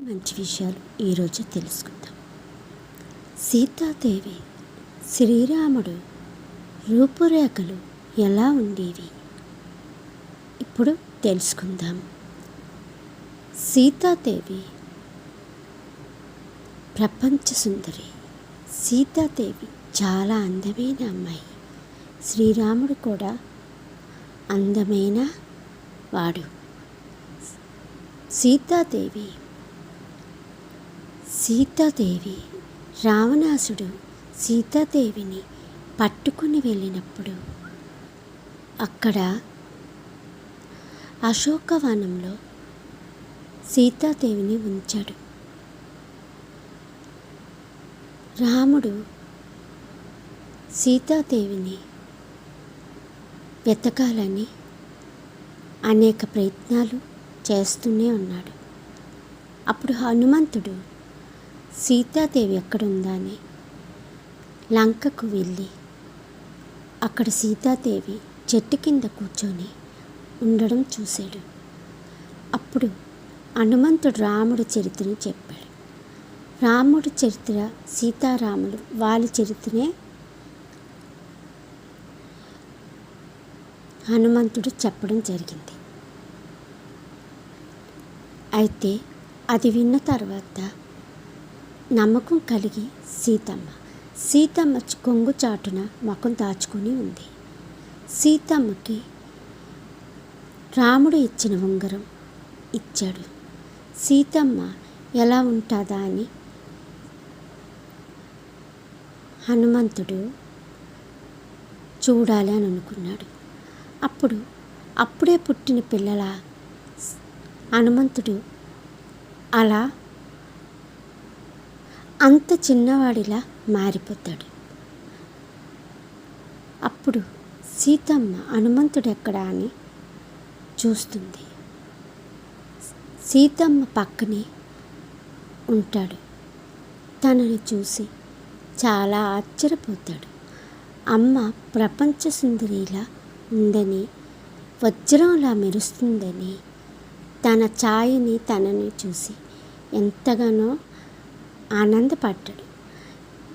మంచి విషయాలు ఈరోజు తెలుసుకుందాం. సీతాదేవి శ్రీరాముడు రూపురేఖలు ఎలా ఉండేవి? ఇప్పుడు తెలుసుకుందాం. సీతాదేవి ప్రపంచ సుందరి. సీతాదేవి చాలా అందమైన అమ్మాయి. శ్రీరాముడు కూడా అందమైన వాడు. సీతాదేవి సీతాదేవి రావణాసుడు సీతాదేవిని పట్టుకుని వెళ్ళినప్పుడు అక్కడ అశోకవనంలో సీతాదేవిని ఉంచాడు. రాముడు సీతాదేవిని వెతకాలని అనేక ప్రయత్నాలు చేస్తూనే ఉన్నాడు. అప్పుడు హనుమంతుడు సీతాదేవి ఎక్కడుందా అని లంకకు వెళ్ళి అక్కడ సీతాదేవి చెట్టు కింద కూర్చొని ఉండడం చూశాడు. అప్పుడు హనుమంతుడు రాముడి చరిత్రను చెప్పాడు. రాముడి చరిత్ర సీతారాములు వాళ్ళ చరిత్రనే. హనుమంతుడు చెప్పడం జరిగింది. అయితే అది విన్న తర్వాత నమ్మకం కలిగి సీతమ్మ. సీతమ్మ కొంగు చాటున ముఖం దాచుకొని ఉంది. సీతమ్మకి రాముడు ఇచ్చిన ఉంగరం ఇచ్చాడు. సీతమ్మ ఎలా ఉంటుందా అని హనుమంతుడు చూడాలి అని అనుకున్నాడు. అప్పుడు అప్పుడే పుట్టిన పిల్లల హనుమంతుడు అలా అంత చిన్నవాడిలా మారిపోతాడు. అప్పుడు సీతమ్మ హనుమంతుడు ఎక్కడా అని చూస్తుంది. సీతమ్మ పక్కనే ఉంటాడు. తనని చూసి చాలా ఆశ్చర్యపోతాడు. అమ్మ ప్రపంచ సుందరిలా ఉందని వజ్రంలా మెరుస్తుందని తన ఛాయని తనని చూసి ఎంతగానో ఆనందపడ్డాడు.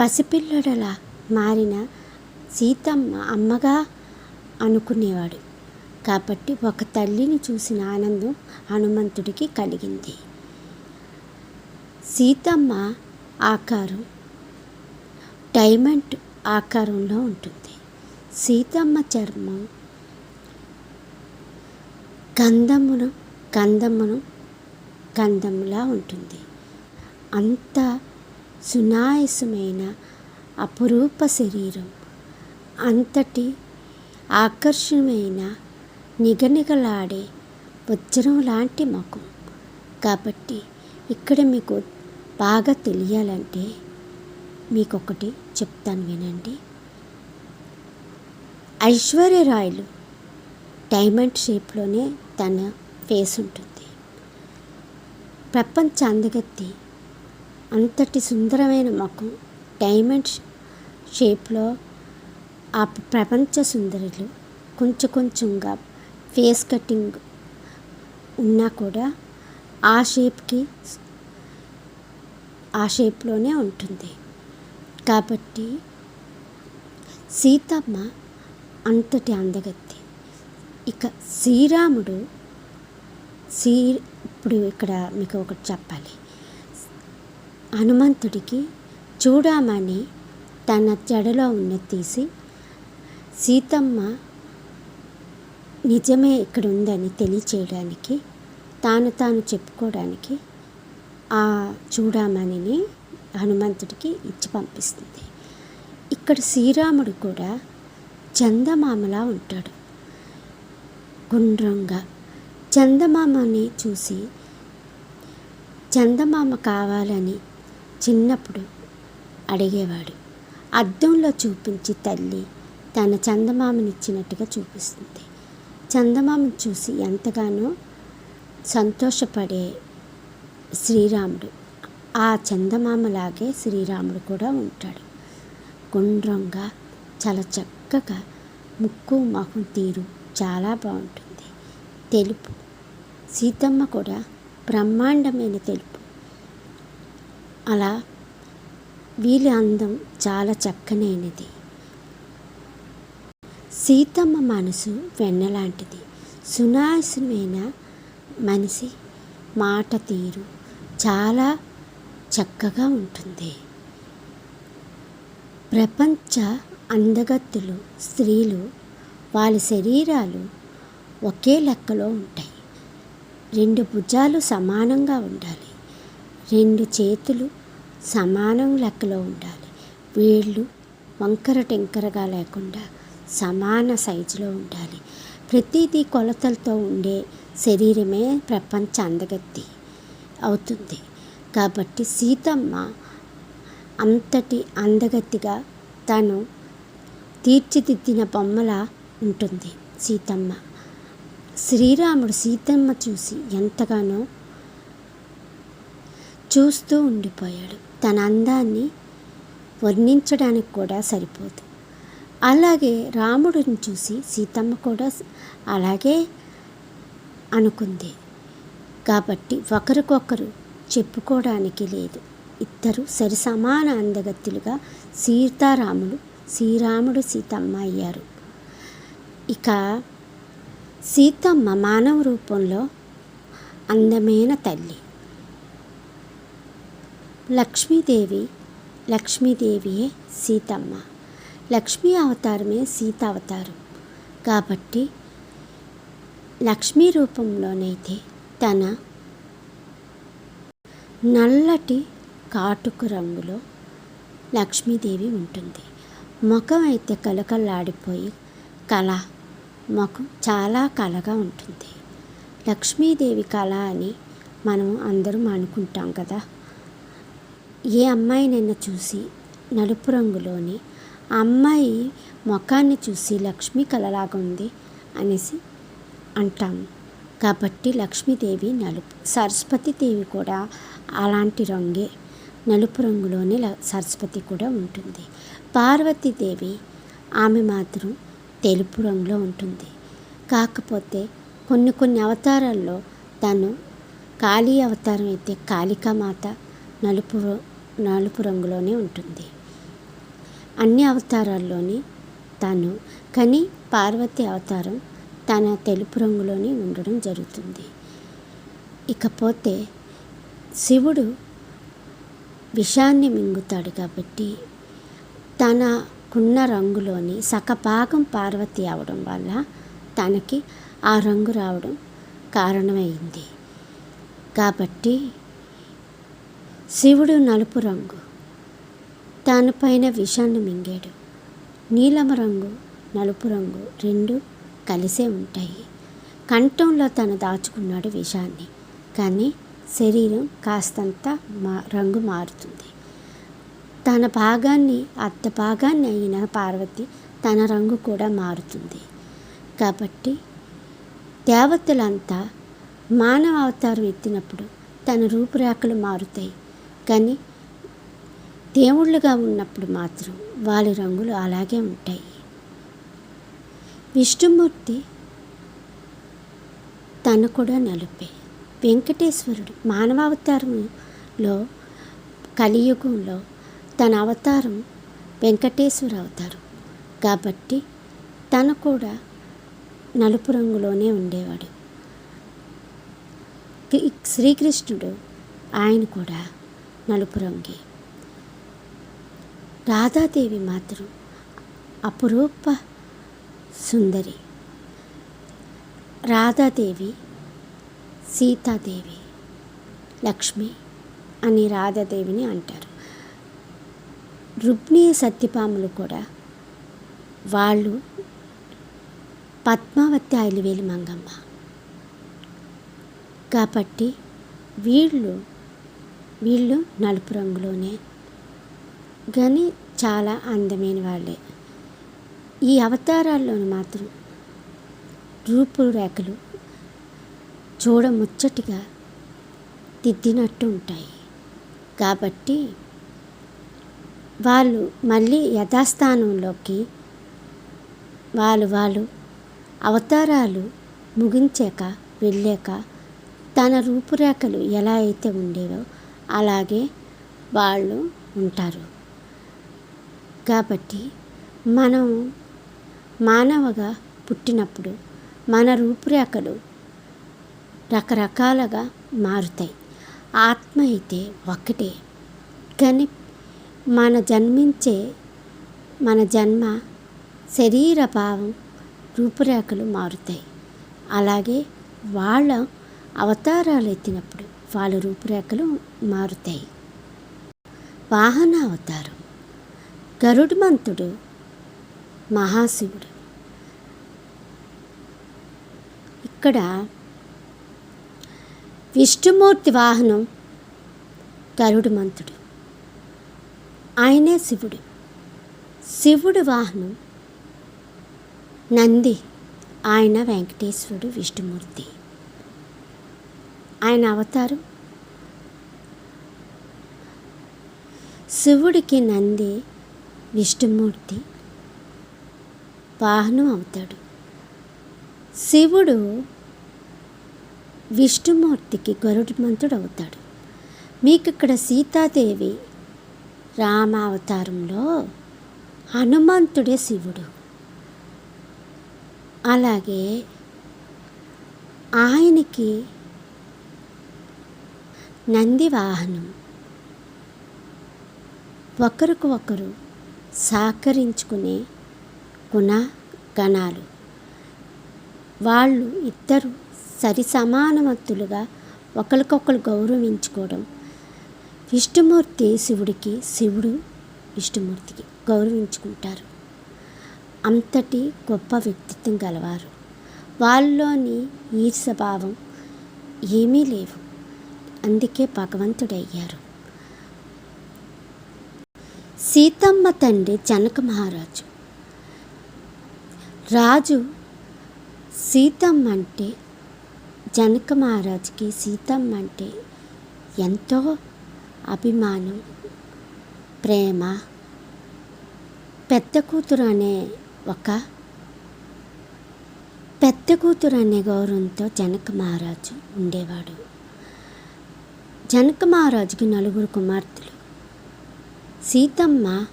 పసిపిల్లడలా మారిన సీతమ్మ అమ్మగా అనుకునేవాడు. కాబట్టి ఒక తల్లిని చూసిన ఆనందం హనుమంతుడికి కలిగింది. సీతమ్మ ఆకారం డైమండ్ ఆకారంలో ఉంటుంది. సీతమ్మ చర్మం గంధమును గంధమును గంధములా ఉంటుంది. అంత సునాయసమైన అపురూప శరీరం అంతటి ఆకర్షణమైన నిగనిగలాడే వజ్రం లాంటి ముఖం. కాబట్టి ఇక్కడ మీకు బాగా తెలియాలంటే మీకు ఒకటి చెప్తాను వినండి. ఐశ్వర్యరాయలు డైమండ్ షేప్లోనే తన ఫేస్ ఉంటుంది ప్రపంచ అందగత్తి అంతటి సుందరమైన ముఖం డైమండ్ షేప్లో ఆ ప్రపంచ సుందరులు కొంచెం కొంచెంగా ఫేస్ కటింగ్ ఉన్నా కూడా ఆ షేప్కి ఆ షేప్లోనే ఉంటుంది. కాబట్టి సీతమ్మ అంతటి అందగత్తి. ఇక శ్రీరాముడు శ్రీ ఇప్పుడు ఇక్కడ మీకు ఒకటి చెప్పాలి. హనుమంతుడికి చూడమని తన జడలో ఉన్న తీసి సీతమ్మ నిజమే ఇక్కడ ఉందని తెలియచేయడానికి తాను తాను చెప్పుకోవడానికి ఆ చూడమణిని హనుమంతుడికి ఇచ్చి పంపిస్తుంది. ఇక్కడ శ్రీరాముడు కూడా చందమామలా ఉంటాడు. గుండ్రంగా చందమామని చూసి చందమామ కావాలని చిన్నప్పుడు అడిగేవాడు. అద్దంలో చూపించి తల్లి తన చందమామనిచ్చినట్టుగా చూపిస్తుంది. చందమామని చూసి ఎంతగానో సంతోషపడే శ్రీరాముడు. ఆ చందమామలాగే శ్రీరాముడు కూడా ఉంటాడు. గుండ్రంగా చాలా చక్కగా ముక్కు మొహం తీరు చాలా బాగుంటుంది. తెలుపు. సీతమ్మ కూడా బ్రహ్మాండమైన తెలుపు. అలా వీళ్ళ అందం చాలా చక్కనైనది. సీతమ్మ మనసు వెన్నలాంటిది. సునాశనమైన మనిషి మాట తీరు చాలా చక్కగా ఉంటుంది. ప్రపంచ అందగత్తులు స్త్రీలు వాళ్ళ శరీరాలు ఒకే లెక్కలో ఉంటాయి. రెండు భుజాలు సమానంగా ఉండాలి. రెండు చేతులు సమానం లెక్కలో ఉండాలి. వేళ్ళు వంకర టెంకరగా లేకుండా సమాన సైజులో ఉండాలి. ప్రతిదీ కొలతలతో ఉండే శరీరమే ప్రపంచ అందగత్తి అవుతుంది. కాబట్టి సీతమ్మ అంతటి అందగత్తిగా తను తీర్చిదిద్దిన బొమ్మలా ఉంటుంది సీతమ్మ. శ్రీరాముడు సీతమ్మ చూసి ఎంతగానో చూస్తూ ఉండిపోయాడు. తన అందాన్ని వర్ణించడానికి కూడా సరిపోదు. అలాగే రాముడిని చూసి సీతమ్మ కూడా అలాగే అనుకుంది. కాబట్టి ఒకరికొకరు చెప్పుకోవడానికి లేదు. ఇద్దరు సరి సమాన అందగత్తులుగా సీతారాములు శ్రీరాముడు సీతమ్మ అయ్యారు. ఇక సీతమ్మ మానవ రూపంలో అందమైన తల్లి. లక్ష్మీదేవి లక్ష్మీదేవియే సీతమ్మ. లక్ష్మీ అవతారమే సీత అవతారం కాబట్టి లక్ష్మీ రూపంలోనైతే తన నల్లటి కాటుకు రంగులో లక్ష్మీదేవి ఉంటుంది. ముఖం అయితే కలకల్లాడిపోయి కళ ముఖం చాలా కళగా ఉంటుంది. లక్ష్మీదేవి కళ అని మనం అందరం అనుకుంటాం కదా? ఏ అమ్మాయినైనా చూసి నలుపు రంగులోని ఆ అమ్మాయి ముఖాన్ని చూసి లక్ష్మీ కళలాగా ఉంది అనేసి అంటాము. కాబట్టి లక్ష్మీదేవి నలుపు సరస్వతీదేవి కూడా అలాంటి రంగే నలుపు రంగులోనే సరస్వతి కూడా ఉంటుంది. పార్వతీదేవి ఆమె మాత్రం తెలుపు రంగులో ఉంటుంది. కాకపోతే కొన్ని కొన్ని అవతారాల్లో తను కాళీ అవతారం అయితే కాళికామాత నలుపు నలుపు రంగులోనే ఉంటుంది. అన్ని అవతారాల్లోని తను కానీ పార్వతి అవతారం తన తెలుపు రంగులోనే ఉండడం జరుగుతుంది. ఇకపోతే శివుడు విషాన్ని మింగుతాడు కాబట్టి తనకున్న రంగులోని సగభాగం పార్వతి అవడం వల్ల తనకి ఆ రంగు రావడం కారణమైంది. కాబట్టి శివుడు నలుపు రంగు. పైన విషాన్ని మింగాడు. నీలమ రంగు నలుపు రంగు రెండు కలిసే ఉంటాయి. కంఠంలో తను దాచుకున్నాడు విషాన్ని. కానీ శరీరం కాస్తంత మా రంగు మారుతుంది. తన భాగాన్ని అర్ధ భాగాన్ని అయిన పార్వతి తన రంగు కూడా మారుతుంది. కాబట్టి దేవతలంతా మానవ అవతారం ఎత్తినప్పుడు తన రూపురేఖలు మారుతాయి. కానీ దేవుళ్ళుగా ఉన్నప్పుడు మాత్రం వాళ్ళ రంగులు అలాగే ఉంటాయి. విష్ణుమూర్తి తను కూడా నలుపే. వెంకటేశ్వరుడు మానవావతారంలో కలియుగంలో తన అవతారం వెంకటేశ్వర అవతారం. కాబట్టి తను కూడా నలుపు రంగులోనే ఉండేవాడు. శ్రీకృష్ణుడు ఆయన కూడా నలుపు రంగే. రాధాదేవి మాత్రం అపురూప సుందరి. రాధాదేవి సీతాదేవి లక్ష్మి అని రాధాదేవిని అంటారు. రుక్మిణి సత్యపాములు కూడా వాళ్ళు పద్మావతి ఐలువేలి మంగమ్మ. కాబట్టి వీళ్ళు వీళ్ళు నలుపు రంగులోనే. కానీ చాలా అందమైన వాళ్ళే. ఈ అవతారాల్లోని మాత్రం రూపురేఖలు చూడముచ్చటిగా దిద్దినట్టు ఉంటాయి. కాబట్టి వాళ్ళు మళ్ళీ యథాస్థానంలోకి వాళ్ళు వాళ్ళు అవతారాలు ముగించాక వెళ్ళాక తన రూపురేఖలు ఎలా అయితే ఉండేవో అలాగే వాళ్ళు ఉంటారు. కాబట్టి మనం మానవగా పుట్టినప్పుడు మన రూపురేఖలు రకరకాలుగా మారుతాయి. ఆత్మ అయితే ఒక్కటే కానీ మన జన్మించే మన జన్మ శరీర భావం రూపురేఖలు మారుతాయి. అలాగే వాళ్ళ అవతారాలు ఎత్తినప్పుడు వాళ్ళ రూపురేఖలు మారుతాయి. వాహన అవతారం. గరుడుమంతుడు మహాశివుడు. ఇక్కడ విష్ణుమూర్తి వాహనం గరుడుమంతుడు. ఆయనే శివుడు. శివుడు వాహనం నంది. ఆయన వెంకటేశ్వరుడు విష్ణుమూర్తి. ఆయన అవతారం. శివుడికి నంది విష్ణుమూర్తి వాహనం అవుతాడు. శివుడు విష్ణుమూర్తికి గరుడుమంతుడు అవుతాడు. మీకు ఇక్కడ సీతాదేవి రామావతారంలో హనుమంతుడే శివుడు. అలాగే ఆయనకి నంది వాహనం. ఒకరికి ఒకరు సహకరించుకునే గుణ గణాలు. వాళ్ళు ఇద్దరు సరి సమానవంతులుగా ఒకరికొకరు గౌరవించుకోవడం విష్ణుమూర్తి శివుడికి శివుడు విష్ణుమూర్తికి గౌరవించుకుంటారు. అంతటి గొప్ప వ్యక్తిత్వం గలవారు. వాళ్ళలోని ఈర్షభావం ఏమీ లేవు. అందుకే భగవంతుడయ్యారు. సీతమ్మ తండ్రి జనక మహారాజు. రాజు సీతమ్మ అంటే జనక మహారాజుకి సీతమ్మ అంటే ఎంతో అభిమానం ప్రేమ పెద్ద కూతురు అనే ఒక పెద్ద కూతురు అనే గౌరవంతో జనక మహారాజు ఉండేవాడు. జనక మహారాజుకి నలుగురు కుమార్తెలు. సీతమ్మ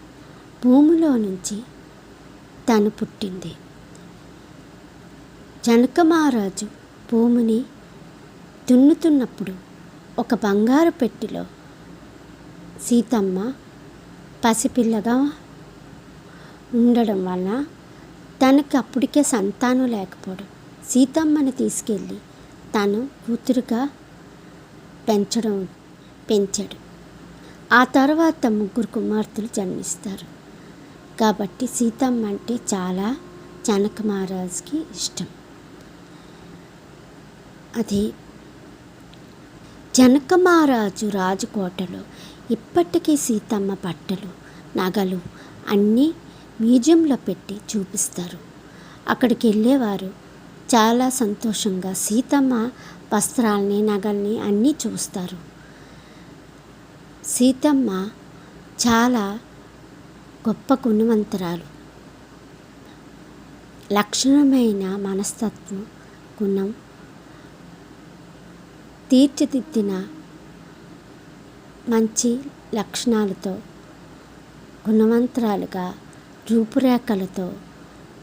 భూమిలో నుంచి తను పుట్టింది. జనక మహారాజు భూమిని దున్నుతున్నప్పుడు ఒక బంగారు పెట్టిలో సీతమ్మ పసిపిల్లగా ఉండడం వల్ల తనకి అప్పటికే సంతానం లేకపోవడం. సీతమ్మని తీసుకెళ్ళి తను కూతురుగా పెంచడం పెంచాడు. ఆ తర్వాత ముగ్గురు కుమార్తెలు జన్మిస్తారు. కాబట్టి సీతమ్మ అంటే చాలా జనక మహారాజుకి ఇష్టం. అది జనక మహారాజు రాజకోటలో ఇప్పటికీ సీతమ్మ బట్టలు నగలు అన్నీ మ్యూజియంలో పెట్టి చూపిస్తారు. అక్కడికి వెళ్ళేవారు. చాలా సంతోషంగా సీతమ్మ వస్త్రాల్ని నగల్ని అన్నీ చూస్తారు. సీతమ్మ చాలా గొప్ప గుణవంతురాలు. లక్షణమైన మనస్తత్వం గుణం తీర్చిదిద్దిన మంచి లక్షణాలతో గుణవంతరాలుగా రూపురేఖలతో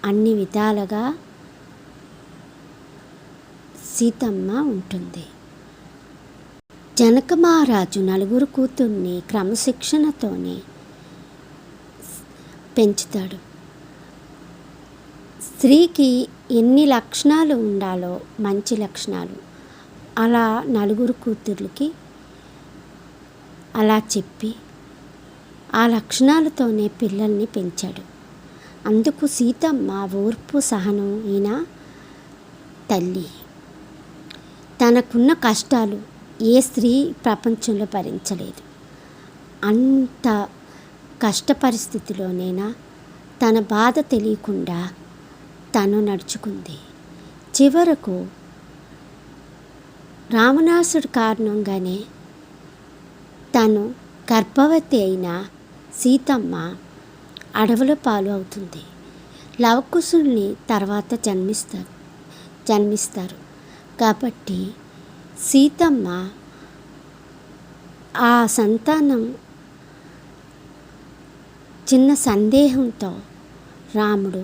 అన్ని విధాలుగా సీతమ్మ ఉంటుంది. జనక మహారాజు నలుగురు కూతుర్ని క్రమశిక్షణతోనే పెంచుతాడు. స్త్రీకి ఎన్ని లక్షణాలు ఉండాలో మంచి లక్షణాలు. అలా నలుగురు కూతుర్లకి అలా చెప్పి ఆ లక్షణాలతోనే పిల్లల్ని పెంచాడు. అందుకు సీతమ్మ ఓర్పు సహనం ఈయన తల్లి. తనకున్న కష్టాలు ఏ స్త్రీ ప్రపంచంలో భరించలేదు. అంత కష్ట పరిస్థితిలోనైనా తన బాధ తెలియకుండా తను నడుచుకుంది. చివరకు రామనాసుడు కారణంగానే తను గర్భవతి అయిన సీతమ్మ అడవుల పాలు అవుతుంది. లవకుశుల్ని తర్వాత జన్మిస్తారు జన్మిస్తారు. కాబట్టి సీతమ్మ ఆ సంతానం చిన్న సందేహంతో రాముడు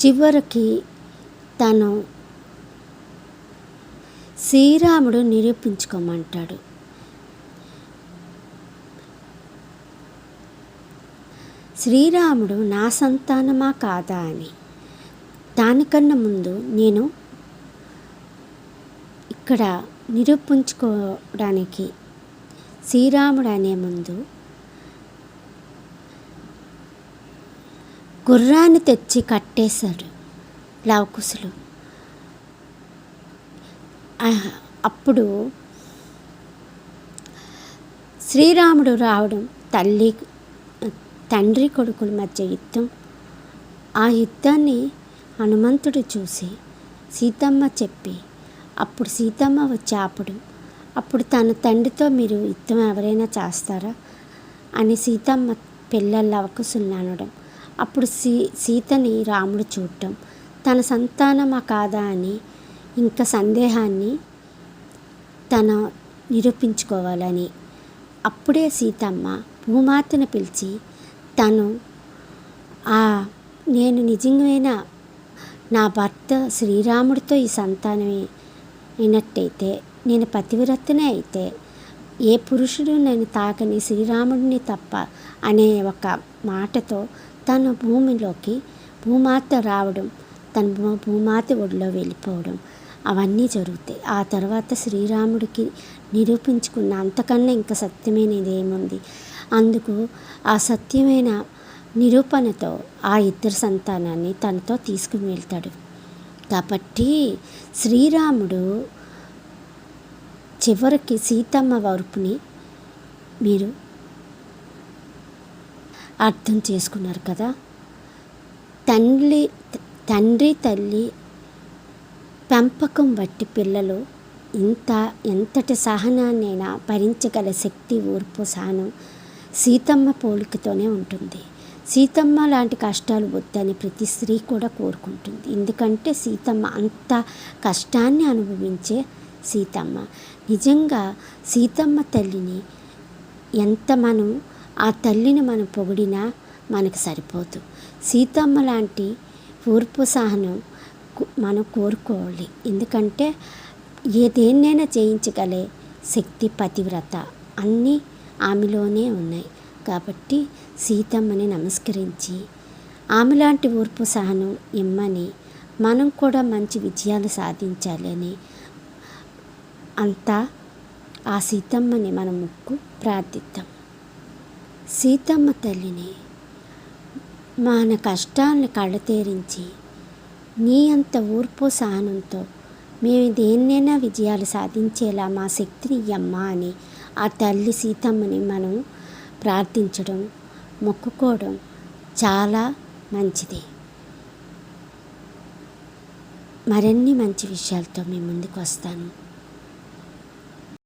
చివరికి తను శ్రీరాముడు నిరూపించుకోమంటాడు. శ్రీరాముడు నా సంతానమా కాదా అని దానికన్నా ముందు నేను ఇక్కడ నిరూపించుకోవడానికి శ్రీరాముడు అనే ముందు గుర్రాన్ని తెచ్చి కట్టేశాడు లవకుశులు. అప్పుడు శ్రీరాముడు రావడం తల్లి తండ్రి కొడుకుల మధ్య యుద్ధం. ఆ యుద్ధాన్ని హనుమంతుడు చూసి సీతమ్మ చెప్పి అప్పుడు సీతమ్మ వచ్చి ఆపడం. అప్పుడు తన తండ్రితో మీరు యుద్ధం ఎవరైనా చేస్తారా? అని సీతమ్మ పిల్లల అవకాశం అప్పుడు సీ సీతని రాముడు చూడటం. తన సంతానమా కాదా అని ఇంకా సందేహాన్ని తన నిరూపించుకోవాలని. అప్పుడే సీతమ్మ భూమాతను పిలిచి తను ఆ నేను నిజంగా నా భర్త శ్రీరాముడితో ఈ సంతానమే అయినట్టయితే నేను పతివ్రతనే అయితే ఏ పురుషుడు నేను తాకని శ్రీరాముడిని తప్ప అనే ఒక మాటతో తన భూమిలోకి భూమాత రావడం తన భూమాత ఒడిలో వెళ్ళిపోవడం అవన్నీ జరుగుతాయి. ఆ తర్వాత శ్రీరాముడికి నిరూపించుకున్న అంతకన్నా ఇంకా సత్యమైనది ఏముంది? అందుకు ఆ సత్యమైన నిరూపణతో ఆ ఇద్దరు సంతానాన్ని తనతో తీసుకుని వెళ్తాడు. కాబట్టి శ్రీరాముడు చివరికి సీతమ్మ వరుపుని మీరు అర్థం చేసుకున్నారు కదా? తండ్రి తండ్రి తల్లి పెంపకం బట్టి పిల్లలు ఇంత ఎంతటి సహనాన్నైనా భరించగల శక్తి ఊర్పు సహనం సీతమ్మ పోలికతోనే ఉంటుంది. సీతమ్మ లాంటి కష్టాలు వద్దని ప్రతి స్త్రీ కూడా కోరుకుంటుంది. ఎందుకంటే సీతమ్మ అంత కష్టాన్ని అనుభవించే సీతమ్మ. నిజంగా సీతమ్మ తల్లిని ఎంత మనం ఆ తల్లిని మనం పొగిడినా మనకు సరిపోదు. సీతమ్మ లాంటి పూర్పు సహనం మనం కోరుకోవాలి. ఎందుకంటే ఏ దేన్నైనా జయించగలే శక్తి పతివ్రత అన్నీ ఆమెలోనే ఉన్నాయి. కాబట్టి సీతమ్మని నమస్కరించి ఆమెలాంటి ఓర్పు ఊర్పు సహనం ఇమ్మని మనం కూడా మంచి విజయాలు సాధించాలి అని అంతా ఆ సీతమ్మని మనం ముక్కు ప్రార్థిద్దాం. సీతమ్మ తల్లిని మన కష్టాలను కళ్ళతేరించి నీ అంత ఊర్పు సహనంతో మేము దేన్నైనా విజయాలు సాధించేలా మా శక్తిని ఇయ్యమ్మా అని ఆ తల్లి సీతమ్మని మనం ప్రార్థించడం మొక్కుకోవడం చాలా మంచిది. మరిన్ని మంచి విషయాలతో మీ ముందుకు వస్తాను.